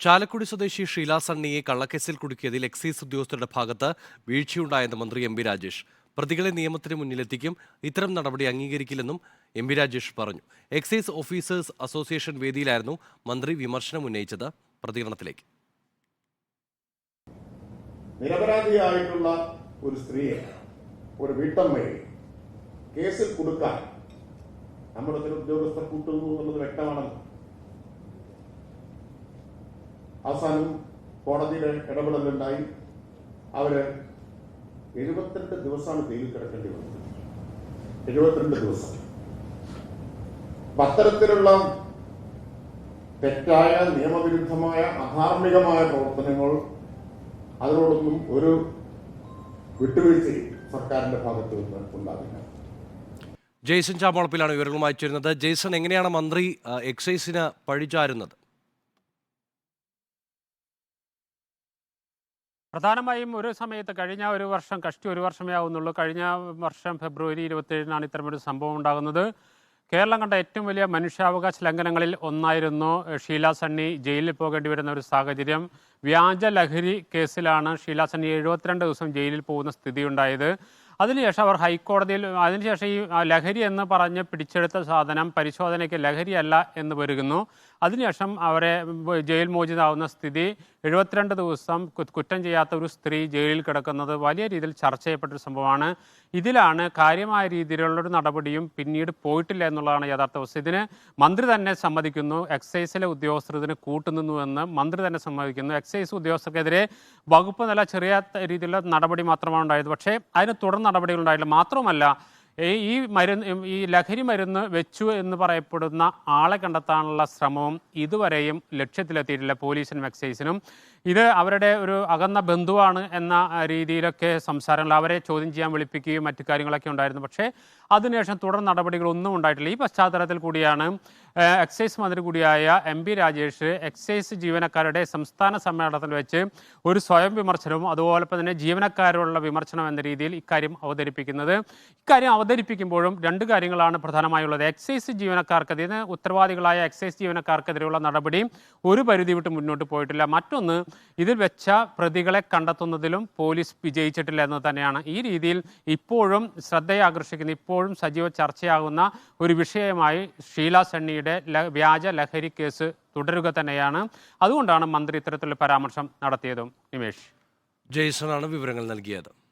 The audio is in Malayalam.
ചാലക്കുടി സ്വദേശി ഷീല സണ്ണിയെ കള്ളക്കേസിൽ കുടുക്കിയതിൽ എക്സൈസ് ഉദ്യോഗസ്ഥരുടെ ഭാഗത്ത് വീഴ്ചയുണ്ടായെന്ന് മന്ത്രി എം രാജേഷ്. പ്രതികളെ നിയമത്തിന് മുന്നിലെത്തിക്കും. ഇത്തരം നടപടി അംഗീകരിക്കില്ലെന്നും എം രാജേഷ് പറഞ്ഞു. എക്സൈസ് ഓഫീസേഴ്സ് അസോസിയേഷൻ വേദിയിലായിരുന്നു മന്ത്രി വിമർശനം ഉന്നയിച്ചത്. പ്രതികരണത്തിലേക്ക്. നിരപരാധിയായിട്ടുള്ള ഒരു സ്ത്രീയെ ഒരു വീട്ടമ്മയെ കേസിൽ കൊടുക്കാൻ നമ്മുടെ ഉദ്യോഗസ്ഥർ കൂട്ടുന്നു എന്നുള്ളത് വ്യക്തമാണല്ലോ. അവസാനം കോടതിയുടെ ഇടപെടലുണ്ടായി. അവർ എഴുപത്തിരണ്ട് ദിവസമാണ് ജയിലിൽ കിടക്കേണ്ടി വന്നത്. എഴുപത്തിരണ്ട് ദിവസം. അത്തരത്തിലുള്ള തെറ്റായ നിയമവിരുദ്ധമായ അധാർമികമായ പ്രവർത്തനങ്ങൾ അതിനോടൊന്നും ഒരു വിട്ടുവീഴ്ചയും സർക്കാരിന്റെ ഭാഗത്ത് നിന്ന് ഉണ്ടാകില്ല ജെയ്സൺ ചാമോളപ്പിലാണ് വിവരങ്ങളുമായി ചേരുന്നത്. ജെയ്സൺ എങ്ങനെയാണ് മന്ത്രി എക്സൈസിന് പഴിചാരുന്നത്? പ്രധാനമായും ഒരു സമയത്ത് കഴിഞ്ഞ ഒരു വർഷം കഷ്ടി ഒരു വർഷമേ ആവുന്നുള്ളൂ. കഴിഞ്ഞ വർഷം ഫെബ്രുവരി ഇരുപത്തേഴിനാണ് ഇത്തരമൊരു സംഭവം ഉണ്ടാകുന്നത്. കേരളം കണ്ട ഏറ്റവും വലിയ മനുഷ്യാവകാശ ലംഘനങ്ങളിൽ ഒന്നായിരുന്നു ഷീല സണ്ണി ജയിലിൽ പോകേണ്ടി വരുന്ന ഒരു സാഹചര്യം. വ്യാജ ലഹരി കേസിലാണ് ഷീല സണ്ണി എഴുപത്തിരണ്ട് ദിവസം ജയിലിൽ പോകുന്ന സ്ഥിതിയുണ്ടായത് അതിനുശേഷം അവർ ഹൈക്കോടതിയിൽ അതിനുശേഷം ഈ ലഹരി എന്ന് പറഞ്ഞ് പിടിച്ചെടുത്ത സാധനം പരിശോധനയ്ക്ക് ലഹരിയല്ല എന്ന് വരുന്നു. അതിനുശേഷം അവരെ ജയിൽ മോചിതമാവുന്ന സ്ഥിതി എഴുപത്തിരണ്ട് ദിവസം കുറ്റം ചെയ്യാത്ത ഒരു സ്ത്രീ ജയിലിൽ കിടക്കുന്നത് വലിയ രീതിയിൽ ചർച്ച ചെയ്യപ്പെട്ടൊരു സംഭവമാണ്. ഇതിലാണ് കാര്യമായ രീതിയിലുള്ളൊരു നടപടിയും പിന്നീട് പോയിട്ടില്ല എന്നുള്ളതാണ് യഥാർത്ഥ അവസ്ഥ. ഇതിന് മന്ത്രി തന്നെ സമ്മതിക്കുന്നു. എക്സൈസിലെ ഉദ്യോഗസ്ഥർ ഇതിന് കൂട്ടുനിന്നുവെന്ന് മന്ത്രി തന്നെ സമ്മതിക്കുന്നു. എക്സൈസ് ഉദ്യോഗസ്ഥർക്കെതിരെ വകുപ്പ് നില ചെറിയ രീതിയിലുള്ള നടപടി മാത്രമാണ് ഉണ്ടായത്. പക്ഷേ അതിന് തുടർ നടപടികൾ ഉണ്ടായില്ല മാത്രമല്ല ഈ- മരുന്ന് ഈ ലഹരി മരുന്ന് വെച്ചു എന്ന് പറയപ്പെടുന്ന ആളെ കണ്ടെത്താനുള്ള ശ്രമവും ഇതുവരെയും ലക്ഷ്യത്തിലെത്തിയിട്ടില്ല പോലീസിനും എക്സൈസിനും. ഇത് അവരുടെ ഒരു അകന്ന ബന്ധുവാണ് എന്ന രീതിയിലൊക്കെ സംസാരങ്ങൾ അവരെ ചോദ്യം ചെയ്യാൻ വിളിപ്പിക്കുകയും മറ്റു കാര്യങ്ങളൊക്കെ ഉണ്ടായിരുന്നു. പക്ഷേ അതിനുശേഷം തുടർ നടപടികളൊന്നും ഉണ്ടായിട്ടില്ല. ഈ പശ്ചാത്തലത്തിൽ കൂടിയാണ് എക്സൈസ് മന്ത്രി കൂടിയായ എം പി രാജേഷ് എക്സൈസ് ജീവനക്കാരുടെ സംസ്ഥാന സമ്മേളനത്തിൽ വെച്ച് ഒരു സ്വയം വിമർശനവും അതുപോലെ തന്നെ ജീവനക്കാരോടുള്ള വിമർശനം എന്ന രീതിയിൽ ഇക്കാര്യം അവതരിപ്പിക്കുന്നത്. ഇക്കാര്യം അവതരിപ്പിക്കുമ്പോഴും രണ്ട് കാര്യങ്ങളാണ് പ്രധാനമായുള്ളത്. എക്സൈസ് ജീവനക്കാർക്കെതിരെ ഉത്തരവാദികളായ എക്സൈസ് ജീവനക്കാർക്കെതിരെയുള്ള നടപടി ഒരു പരിധി വിട്ട് മുന്നോട്ട് പോയിട്ടില്ല. മറ്റൊന്ന് ഇതിൽ വെച്ച പ്രതികളെ കണ്ടെത്തുന്നതിലും പോലീസ് വിജയിച്ചിട്ടില്ല എന്ന് തന്നെയാണ്. ഈ രീതിയിൽ ഇപ്പോഴും ശ്രദ്ധയാകർഷിക്കുന്ന ഇപ്പോഴും സജീവ ചർച്ചയാകുന്ന ഒരു വിഷയമായി ഷീല സണ്ണിയുടെ ല- വ്യാജ ലഹരി കേസ് തുടരുക തന്നെയാണ്. അതുകൊണ്ടാണ് മന്ത്രി ഇത്തരത്തിലുള്ള പരാമർശം നടത്തിയതും. നിമേഷ്. ജെയ്സണാണ് വിവരങ്ങൾ നൽകിയത്.